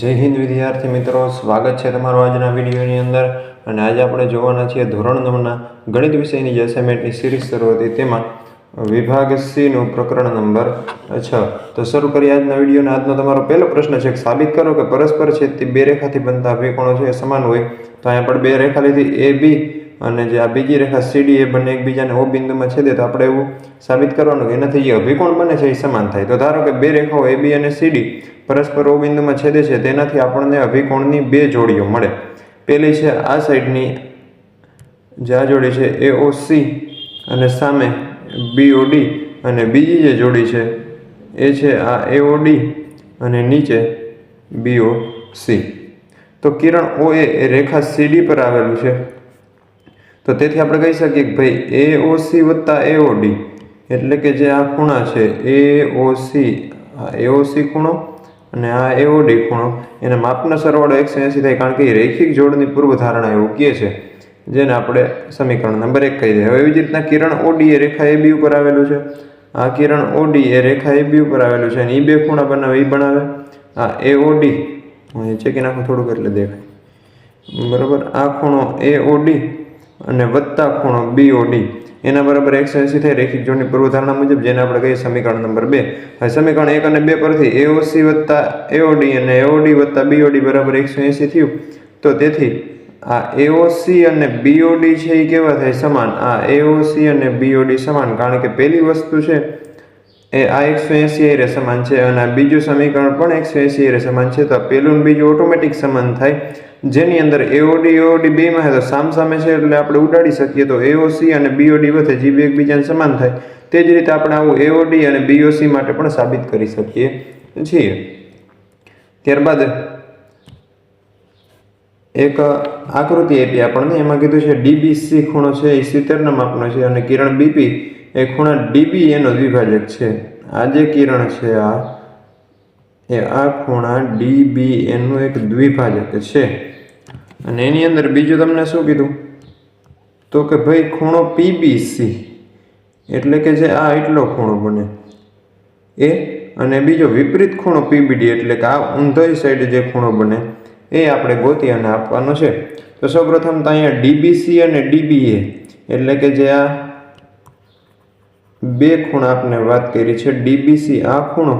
જય હિન્દ વિદ્યાર્થી મિત્રો, સ્વાગત છે તમારું આજના વિડીયોની અંદર. અને આજે આપણે જોવાના છીએ ધોરણ નવના ગણિત વિષયની જે અસાઇનમેન્ટની સિરીઝ શરૂ હતી તેમાં વિભાગ સીનું પ્રકરણ નંબર છ. તો શરૂ કરીએ આજના વિડીયોને. આજનો તમારો પહેલો પ્રશ્ન છે સાબિત કરો કે પરસ્પર છે તે બે રેખાથી બનતા વિકોણો છે સમાન હોય તો અહીંયા પણ બે રેખા લીધી. એ બી અને જે આ બીજી રેખા સીડી એ બંને એકબીજાને ઓ બિંદુમાં છેદે તો આપણે એવું સાબિત કરવાનું કે એનાથી જે અભિકોણ બને છે એ સમાન થાય. તો ધારો કે બે રેખાઓ એ બી અને સીડી પરસ્પર ઓ બિંદુમાં છેદે છે, તેનાથી આપણને અભિકોણની બે જોડીઓ મળે. પેલી છે આ સાઈડની, જે આ જોડી છે એ ઓ સી અને સામે બીઓડી અને બીજી જે જોડી છે એ છે આ એઓડી અને નીચે બીઓ સી તો કિરણ ઓ એ રેખા સીડી પર આવેલું છે. તો તેથી આપણે કહી શકીએ કે ભાઈ એ ઓ સી વત્તા એઓડી એટલે કે જે આ ખૂણા છે એ ઓ સી આ એઓ સી ખૂણો અને આ એઓડી ખૂણો, એના માપનો સરવાળો એકસો એંસી થાય કારણ કે એ રૈખિક જોડની પૂર્વ ધારણા એવું કહે છે, જેને આપણે સમીકરણ નંબર એક કહી દઈએ. હવે એવી જ રીતના કિરણ ઓડી એ રેખા એ બી ઉપર આવેલું છે. આ કિરણ ઓડી એ રેખા એ બી ઉપર આવેલું છે અને એ બે ખૂણા બનાવે એ બનાવે. આ એ ઓડી ચેકી નાખું, થોડુંક એટલે દેખાય. બરાબર? આ ખૂણો એ ઓડી અને વત્તા ખૂણો બી ઓડી એના બરાબર એકસો એંસી થાય રેખિક જોડની પૂર્વધારણા મુજબ, જેને આપણે કહીએ સમીકરણ નંબર બે. હવે સમીકરણ એક અને બે પરથી એઓસી વત્તા એઓડી અને એઓડી વત્તા બીઓડી બરાબર એકસો એંસી થયું. તો તેથી આ એઓસી અને બીઓડી છે એ કેવા થાય? સમાન. આ એઓસી અને બીઓડી સમાન, કારણ કે પહેલી વસ્તુ છે એ આ એકસો એંસી એરે સમાન છે અને આ બીજું સમીકરણ પણ એકસો એંસી એરે સમાન છે. તો પહેલું બીજું ઓટોમેટિક સમાન થાય. જેની અંદર એઓડી એઓડી બેમાં છે, તો સામ સામે છે, એટલે આપણે ઉડાડી શકીએ તો એઓસી અને બીઓડી વધે જે બે એકબીજાને સમાન થાય, તે જ રીતે આપણે આવું એઓડી અને બીઓસી માટે પણ સાબિત કરી શકીએ છીએ. ત્યારબાદ એક આકૃતિ આપી આપણને, એમાં કીધું છે ડીબીસી ખૂણો છે, એ સિત્તેરના માપનો છે અને કિરણ બીપી એ ખૂણા ડીબી એનો દ્વિભાજક છે. આ જે કિરણ છે, આ, એ આ ખૂણા ડીબી એનું એક દ્વિભાજક છે. અને એની અંદર બીજું તમને શું કીધું? તો કે ભાઈ ખૂણો પીબીસી એટલે કે જે આ એટલો ખૂણો બને. એ અને બીજો વિપરીત ખૂણો પીબીડી એટલે કે આ ઊંધાઈ સાઈડ જે ખૂણો બને, એ આપણે ગોતી અને આપવાનો છે. તો સૌપ્રથમ તો અહીંયા ડીબીસી અને ડીબીએ એટલે કે જે આ બે ખૂણા આપણે વાત કરી છે ડીબીસી આ ખૂણો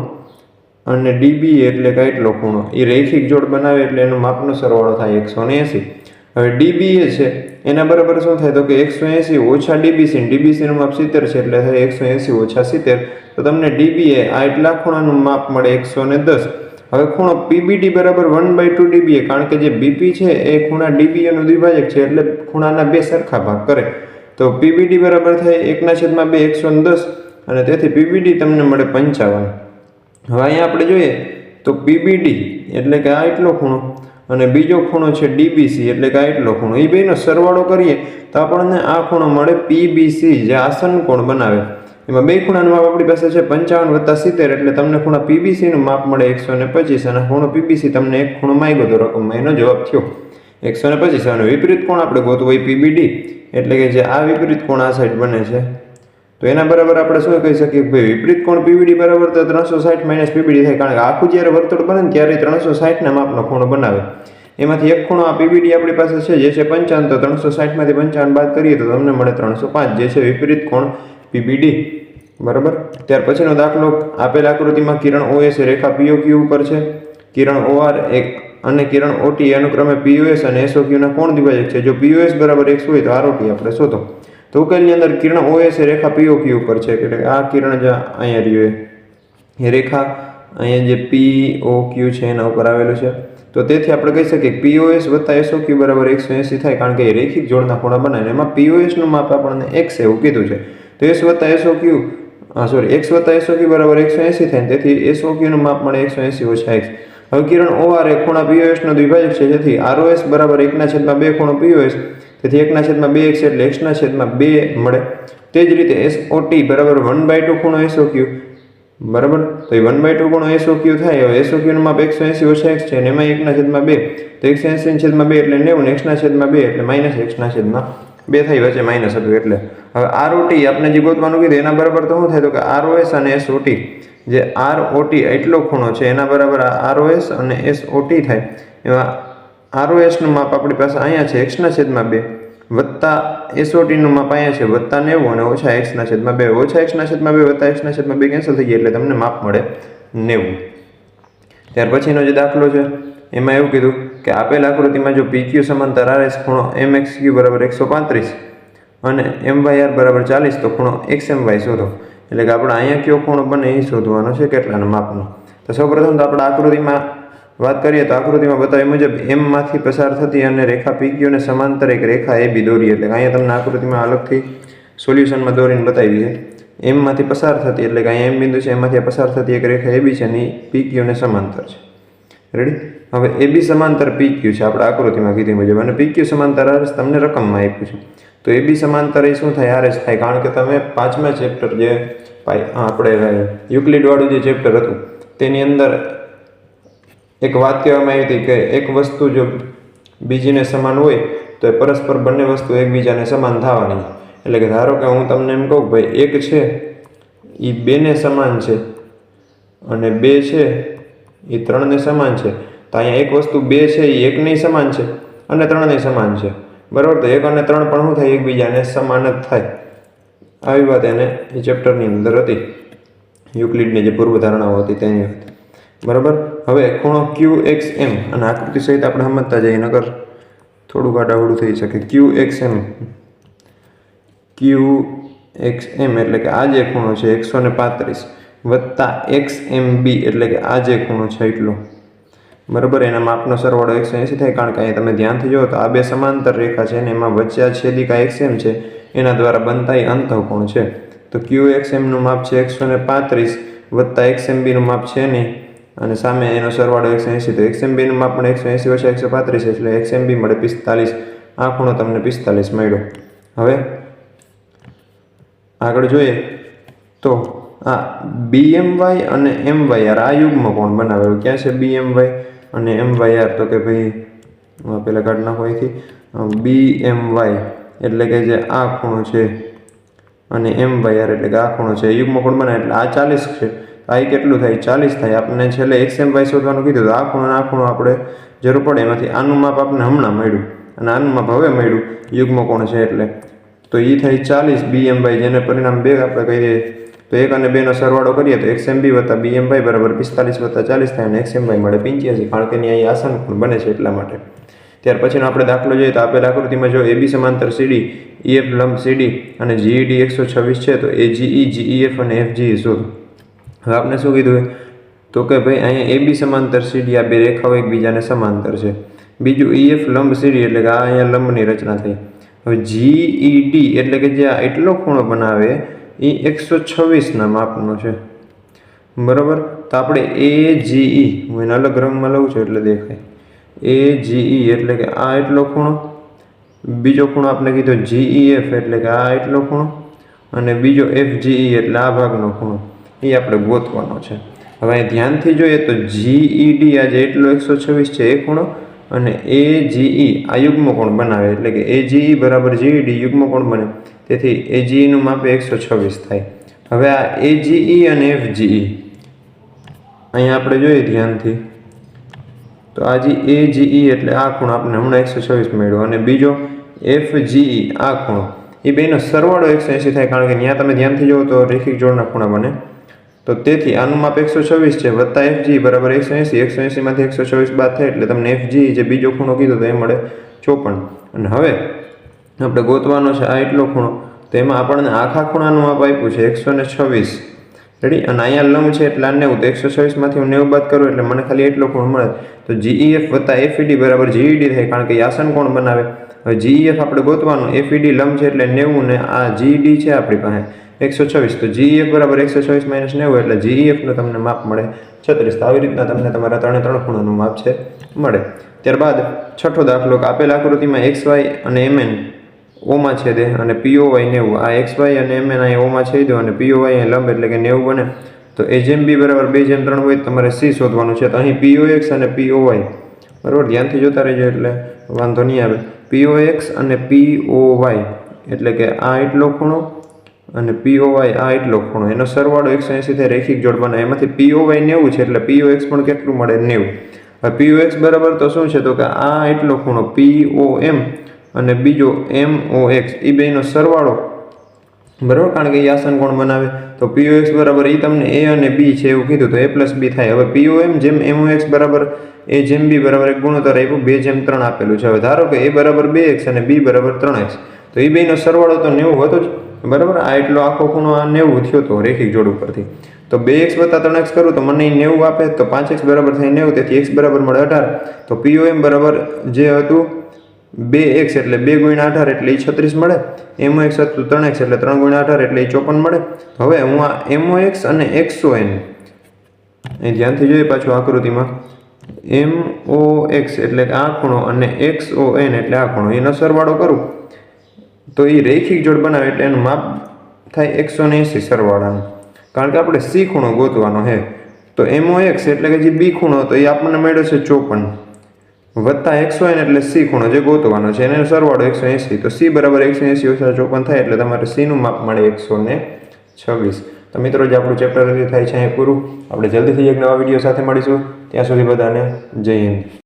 અને ડીબી એટલે કે એટલો ખૂણો. એ રૈખિક જોડ બનાવે એટલે એનો માપનો સરવાળો થાય એકસો ને એંસી. હવે ડીબીએ છે, એના બરાબર શું થાય? તો કે એકસો એંસી ઓછા ડીબીસી ડીબીસીનું માપ સિત્તેર છે એટલે થાય એકસો એંસી ઓછા સિત્તેર. તો તમને ડીબીએ આ એટલા ખૂણાનું માપ મળે એકસો ને દસ. હવે ખૂણો પીબીડી બરાબર વન બાય ટુ ડીબીએ કારણ કે જે બીપી છે એ ખૂણા ડીબીએનું દ્વિભાજક છે એટલે ખૂણાના બે સરખા ભાગ કરે. તો પીબીડી બરાબર થાય એકના છેદમાં બે એકસો દસ અને તેથી પીબીડી તમને મળે પંચાવન. હવે અહીંયા આપણે જોઈએ તો પીબીડી એટલે કે આ એટલો ખૂણો અને બીજો ખૂણો છે ડીબીસી એટલે કે આ એટલો ખૂણો. એ બેનો સરવાળો કરીએ તો આપણને આ ખૂણો મળે પીબીસી જે આસન કોણ બનાવે. એમાં બે ખૂણાનું માપ આપણી પાસે છે પંચાવન વત્તા સિત્તેર એટલે તમને ખૂણા પીબીસીનું માપ મળે એકસો ને પચીસ અને ખૂણો પીબીસી તમને એક ખૂણો માગ્યો તો રકમમાં એનો જવાબ થયો. એકસો ને પચીસ. અને વિપરીત કોણ આપણે ગોતવું હોય પીબીડી એટલે કે જે આ વિપરીત કોણ આ સાઈડ બને છે? તો એના બરાબર આપણે શું કહી શકીએ ભાઈ વિપરીત કોણ પીવીડી બરાબર તો ત્રણસો સાઠ માઇનસ પીવીડી થાય. કારણ કે આખું જ્યારે વર્તુળ બને ત્યારે ત્રણસો સાઠના માપનો ખૂણો બનાવે. એમાંથી એક ખૂણો આ પીવીડી આપણી પાસે છે, જે છે પંચાવન. તો ત્રણસો સાઠમાંથી પંચાવન બાદ કરીએ તો તમને મળે ત્રણસો પાંચ, જે છે વિપરીત કોણ પીબીડી બરાબર? ત્યાર પછીનો દાખલો, આપેલ આકૃતિમાં કિરણ ઓએસ રેખા પીઓક્યુ ઉપર છે. કિરણ ઓઆર એક અને કિરણ ઓટી અનુક્રમે પીયુએસ અને એસઓક્યુના કોણ દ્વિભાજક છે? જો પીયુએસ બરાબર એક્સ હોય તો આરઓટી આપણે શોધો. તો ઉકેલની અંદર કિરણ ઓએસ રેખા પીઓક્યુ ઉપર છે, એટલે આ કિરણ જે અહીંયા રહ્યું એ રેખા અહીંયા જે પી ઓ ક્યુ છે, એના ઉપર આવેલું છે. તો તેથી આપણે કહી શકીએ પીઓએસ વત્તા એસઓ ક્યુ બરાબર એકસો એંસી થાય, કારણ કે એ રેખિક જોડના ખૂણા બનાવે એમાં પીઓએસનું માપ આપણને એક્સ એવું કીધું છે. તો એસ વત્તા એસઓ ક્યુ હા સોરી એક્સ વત્તા એસઓ ક્યુ બરાબર એકસો એંસી થાય તેથી એસઓ ક્યુનું માપ મળે એકસો એંસી ઓછા એક્સ હવે કિરણ ઓઆર એ ખૂણા પીઓએસનો દ્વિભાજક છે, જેથી આરઓએસ બરાબર એકના છેદમાં બે ખૂણો પીઓએસ તેથી એકના છેદમાં બે એક્સ એટલે એક્સના છેદમાં બે મળે. તે જ રીતે એસ ઓટી બરાબર વન બાય ટુ ખૂણો એસો ક્યુ બરાબર? તો એ વન બાય ટુ ખૂણો એસો ક્યુ થાય. હવે એસો ક્યુનું માપ એકસો એંસી ઓછા એક્સ છે અને એમાં એકના છેદમાં બે. તો એકસો એંસીના છેદમાં બે એટલે નેવું એક્સના છેદમાં બે એટલે માઇનસ એક્સના છેદમાં બે થઈ વચ્ચે માઇનસ હતું એટલે. હવે આરઓટી આપણે જે ગોતવાનું કીધું એના બરાબર તો શું થાય? તો કે આરઓએસ અને એસ ઓટી જે આર ઓટી એટલો ખૂણો છે એના બરાબર આરઓએસ અને એસ ઓટી થાય. એમાં આરઓએસનું માપ આપણી પાસે અહીંયા છે એક્સના છેદમાં બે. વત્તા એસઓટીનું માપ અહીંયા છે, વત્તા નેવું અને ઓછા એક્સના છેદમાં બે. ઓછા એક્સના છેદમાં બે, વત્તા એક્સના છેદમાં બે કેન્સલ થઈ ગયા એટલે તમને માપ મળે નેવું. ત્યાર પછીનો જે દાખલો છે, એમાં એવું કીધું કે આપેલ આકૃતિમાં જો પીક્યુ સમાંતર આર એસ ખૂણો એમ એક્સ ક્યુ બરાબર એકસો પાંત્રીસ અને એમ વાય આર બરાબર ચાલીસ, તો ખૂણો એક્સ એમ વાય શોધો. એટલે કે આપણે અહીંયા કયો ખૂણો બને એ શોધવાનો છે કેટલાના માપનો. તો સૌપ્રથમ તો આપણે આકૃતિમાં વાત કરીએ તો આકૃતિમાં બતાવ્યા મુજબ એમમાંથી પસાર થતી અને રેખા પીક્યુને સમાંતર એક રેખા એ બી દોરી એટલે અહીંયા તમને આકૃતિમાં અલગથી સોલ્યુશનમાં દોરીને બતાવી છે. એમમાંથી પસાર થતી એટલે કે અહીંયા એમ બિંદુ છે, એમાંથી પસાર થતી એક રેખા એ બી છે અને એ પીક્યુને સમાંતર છે. રેડી હવે એ બી સમાંતર પીક્યુ છે, આપણે આકૃતિમાં કીધી મુજબ અને પીક્યુ સમાંતર આરએસ તમને રકમમાં આપ્યું છે. તો એ બી સમાંતર એ શું થાય? આરએસ થાય. કારણ કે તમે પાંચમા ચેપ્ટર જે આપણે યુક્લિડવાળું જે ચેપ્ટર હતું, તેની અંદર એક વાત કહેવામાં આવી હતી કે એક વસ્તુ જો બીજીને સમાન હોય, તો એ પરસ્પર બંને વસ્તુ એકબીજાને સમાન થવાની. એટલે કે ધારો કે હું તમને એમ કહું ભાઈ એક છે એ બેને સમાન છે અને બે છે એ ત્રણને સમાન છે. તો અહીંયા એક વસ્તુ બે છે એ એકને સમાન છે અને ત્રણને સમાન છે. બરાબર? તો એક અને ત્રણ પણ શું થાય? એકબીજાને સમાન જ થાય. આવી વાત એને એ ચેપ્ટરની અંદર હતી. યુક્લિડની જે પૂર્વધારણાઓ હતી તેની હતી. બરાબર? હવે ખૂણો ક્યુ એક્સ એમ અને આકૃતિ સહિત આપણે સમજતા જઈએ નગર. થોડુંક આડાવડું થઈ શકે. Q X M Q X M એટલે કે આ જે ખૂણો છે એકસો ને પાંત્રીસ વત્તા એક્સ એમ બી એટલે કે આ જે ખૂણો છે એટલો બરાબર? એના માપનો સરવાળો એકસો એંસી થાય કારણ કે અહીંયા તમે ધ્યાનથી જુઓ તો આ બે સમાંતર રેખા છે અને એમાં વચ્ચે આ છેદિકા એક્સ એમ છે. એના દ્વારા બનતા એ અંતઃકોણ છે. તો ક્યુ એક્સ એમનું માપ છે એકસો ને પાંત્રીસ વત્તા એક્સ એમ બીનું માપ છે નહીં. અને સામે એનો સરવાળો એકસો એંસી તો એક્સ એમ પણ એકસો એંસી ઓછા એકસો પાંત્રીસ એટલે એક્સ એમ બી મળે પિસ્તાલીસ. આ ખૂણો તમને પિસ્તાલીસ મળ્યો. હવે આગળ જોઈએ તો આ બી એમ વાય અને એમ વાય આર, આ યુગમાં કોણ બનાવેલું ક્યાં છે બી એમ વાય અને એમ વાય આર? તો કે ભાઈ પેલા કાઢ નાખો અહીંથી. બી એમ વાય એટલે કે જે આ ખૂણો છે અને એમ વાય આર એટલે કે આ ખૂણો છે. યુગમાં કોણ બનાવે? એટલે આ ચાલીસ છે. આ ઈ કેટલું થાય? ચાલીસ થાય. આપણને છેલ્લે એક્સ એમ વાય શોધવાનું કીધું તો આ ખૂણો આ ખૂણો આપણે જરૂર પડે. એમાંથી આનું માપ આપણને હમણાં મળ્યું અને આનું માપ હવે મળ્યું. યુગ્મ કોણ છે એટલે. તો એ થાય ચાલીસ. બી એમ બાય જેને પરિણામ બે આપણે કહી દઈએ તો એક અને બેનો સરવાળો કરીએ તો એક્સ એમ બી વત્તા બી એમ બાય બરાબર પિસ્તાલીસ વત્તા ચાલીસ થાય અને એક્સ એમ બાય મળે પંચ્યાસી. કારણ કે અહીં આસન પણ બને છે એટલા માટે. ત્યાર પછીનો આપણે દાખલો જોઈએ તો આપેલ આકૃતિમાં જો એબી સમાંતર સીડી ઈએફ લંબ સીડી અને જીઈડી એકસો છવ્વીસ છે, તો A G E G E F અને એફ જીઈ શોધો. હવે આપણે શું કીધું તો કે ભાઈ, અહીંયા એબી સમાંતર સીડી, આ બે રેખાઓ એકબીજાને સમાંતર છે. બીજું ઈ એફ લંબ સીડી એટલે કે આ અહીંયા લંબની રચના થઈ. હવે જીઈડી એટલે કે જે આ એટલો ખૂણો બનાવે એ એકસો છવ્વીસના માપનો છે. બરાબર? તો આપણે એ જીઈ હું એને અલગ રંગમાં લઉં છું એટલે દેખાય. એ જીઈ એટલે કે આ એટલો ખૂણો. બીજો ખૂણો આપણે કીધો જીઈએફ એટલે કે આ એટલો ખૂણો. અને બીજો એફ જીઈ એટલે આ ભાગનો ખૂણો. એ આપણે ગોતવાનો છે. હવે અહીં ધ્યાનથી જોઈએ તો જીઈડી આજે એટલો એકસો છવ્વીસ છે, એ ખૂણો અને એ જીઈ આ યુગ્મ કોણ બનાવે, એટલે કે એ જીઈ બરાબર જીઈડી યુગ્મ કોણ બને. તેથી એ જીઈનું માપ એકસો છવ્વીસ થાય. હવે આ એ જીઈ અને એફ જીઈ અહીંયા આપણે જોઈએ ધ્યાનથી. તો આ જી એ જીઈ એટલે આ ખૂણો આપણે હમણાં એકસો છવ્વીસ મળ્યો. અને બીજો એફ જીઈ આ ખૂણો. એ બેનો સરવાળો એકસો થાય, કારણ કે ત્યાં તમે ધ્યાનથી જુઓ તો રેખિક જોડના ખૂણા બને. તો તેથી આનું માપ એકસો છવ્વીસ છે, વત્તા એફજી બરાબર એકસો એંસી, એકસો એંસીમાંથી એકસો છવ્વીસ બાદ થાય એટલે તમને એફ જી બીજો ખૂણો કીધો તો એ મળે ચોપન. અને હવે આપણે ગોતવાનો છે આ એટલો ખૂણો, તો એમાં આપણને આખા ખૂણાનું માપ આપ્યું છે એકસો ને છવ્વીસ. રેડી અને અહીંયા લંબ છે એટલે આ નેવું, તો એકસો છવ્વીસમાંથી હું નેવું બાદ કરું એટલે મને ખાલી એટલો ખૂણો મળે. તો જીઈએફ વત્તા એફઈડી બરાબર જીઈડી થાય કારણ કે આસન કોણ બનાવે? હવે જીઈએફ આપણે ગોતવાનું એફઈડી લંબ છે એટલે નેવું ને આ જીઈડી છે આપણી પાસે. એકસો છવ્વીસ તો જીઈએફ બરાબર એકસો છવ્વીસ માઇનસ નેવું એટલે જીઈએફનું તમને માપ મળે છત્રીસ. તો આવી રીતના તમને તમારા ત્રણે ત્રણ ખૂણાનું માપ છે, મળે. ત્યારબાદ છઠ્ઠો દાખલો કે આપેલ આકૃતિમાં એક્સ વાય અને એમએન ઓમાં છેદે અને પીઓ વાય નેવું. આ એક્સ વાય અને એમએન અહીં ઓમાં છે દો અને પીઓ વાય અહીં લંબ એટલે કે નેવું બને. તો એ જેમ બી બરાબર બે જેમ ત્રણ હોય તો તમારે સી શોધવાનું છે. તો અહીં પીઓ એક્સ અને પીઓ વાય. બરાબર? ધ્યાનથી જોતા રહેજો એટલે વાંધો નહીં આવે. પીઓ એક્સ અને પીઓ વાય. એટલે કે આ એટલો ખૂણો અને પીઓવાય આ એટલો ખૂણો. એનો સરવાળો એકસો એંસી થાય રેખિક જોડ બનાવે એમાંથી પીઓવાય નેવું છે એટલે પીઓ એક્સ પણ કેટલું મળે? નેવું. હવે પીઓ એક્સ બરાબર તો શું છે? તો કે આ એટલો ખૂણો પીઓ એમ અને બીજો એમ ઓ એક્સ એ બેનો સરવાળો. બરાબર? કારણ કે એ આસન કોણ બનાવે? તો પીઓ એક્સ બરાબર એ તમને એ અને બી છે એવું કીધું. તો એ પ્લસ બી થાય. હવે પીઓ એમ જેમ એમઓ એક્સ બરાબર, એ જેમ બી બરાબર એક ગુણોત્તર આપ્યો. બે જેમ ત્રણ આપેલું છે. હવે ધારો કે એ બરાબર બે એક્સ અને બી બરાબર ત્રણ એક્સ તો એ બેનો સરવાળો તો નેવું હતો જ. બરાબર? આ એટલો આખો ખૂણો આ નેવું થયો હતો રેખિક જોડ ઉપરથી. તો બે એક્સ વત્તા ત્રણ એક્સ કરું તો મને નેવું આપે, તો પાંચ એક્સ બરાબર થાય નેવું, તેથી એક્સ બરાબર મળે અઢાર. તો પીઓ એમ બરાબર જે હતું, બે એક્સ એટલે બે ગુણ્યા અઢાર એટલે એ છત્રીસ મળે. એમઓ એક્સ હતું ત્રણ એક્સ એટલે ત્રણ ગુણ્યા અઢાર એટલે એ ચોપન મળે. હવે હું આ એમઓ એક્સ અને એક્સો એન એ ધ્યાનથી જોઈએ પાછું આકૃતિમાં. એમ ઓ એક્સ એટલે આ ખૂણો અને એક્સ ઓ એન એટલે આ ખૂણો. એનો સરવાળો કરું. તો એ રેખિક જોડ બનાવે એટલે એનું માપ થાય એકસો ને એંસી સરવાળાનું. કારણ કે આપણે સી ખૂણો ગોતવાનો છે. તો એમઓ એક્સ એટલે કે જે બી ખૂણો તો એ આપણને મળ્યો છે ચોપન. વત્તા એકસો એન એટલે સી ખૂણો જે ગોતવાનો છે, એને સરવાળો એકસો એંસી તો સી બરાબર એકસો એંસી ઓછા ચોપન થાય એટલે તમારે સીનું માપ મળે એકસો ને છવ્વીસ. તો મિત્રો, જે આપણું ચેપ્ટર થાય છે એ પૂરું. આપણે જલ્દીથી એક નવા વીડિયો સાથે મળીશું. ત્યાં સુધી બધાને જય હિન્દ.